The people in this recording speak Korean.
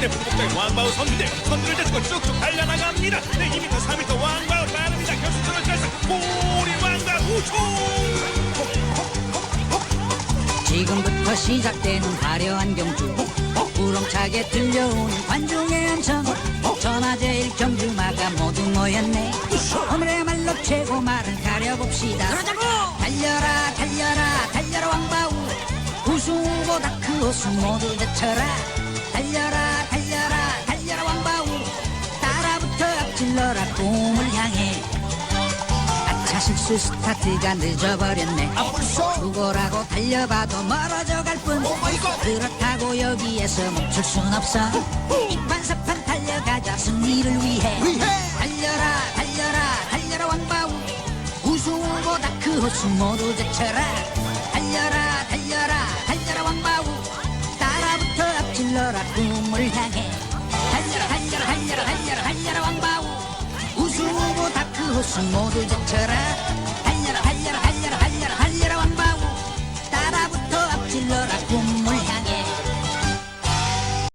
내 북극장의 왕바우 선두대 선두를 데리고 쭉쭉 달려나갑니다. 네 2m 4m 왕바우 따릅니다. 결승선을 달성 우리 왕바우 총 지금부터 시작되는 화려한 경주. 우렁차게 들려오는 관중의 함성. 전화제일 경주마가 모두 모였네. 오늘의말로 최고 말을 가려봅시다. 달려라 달려라 달려라 왕바우 우승후보 다크호수 모두 제쳐라 실수 스타트가 늦어버렸네. 누구라고 달려봐도 멀어져 갈뿐. 그렇다고 여기에서 멈출 순 없어. 이판사판 달려가자. 승리를 위해. 달려라 달려라 달려라 왕바우 우승후보 다크호수 모두 제쳐라. 달려라 달려라 달려라 왕바우 따라붙어 앞질러라 꿈을 향해. 달려라 달려라 달려라 달려라 달려라 왕바우 우승후보 다크호수 모두 제쳐라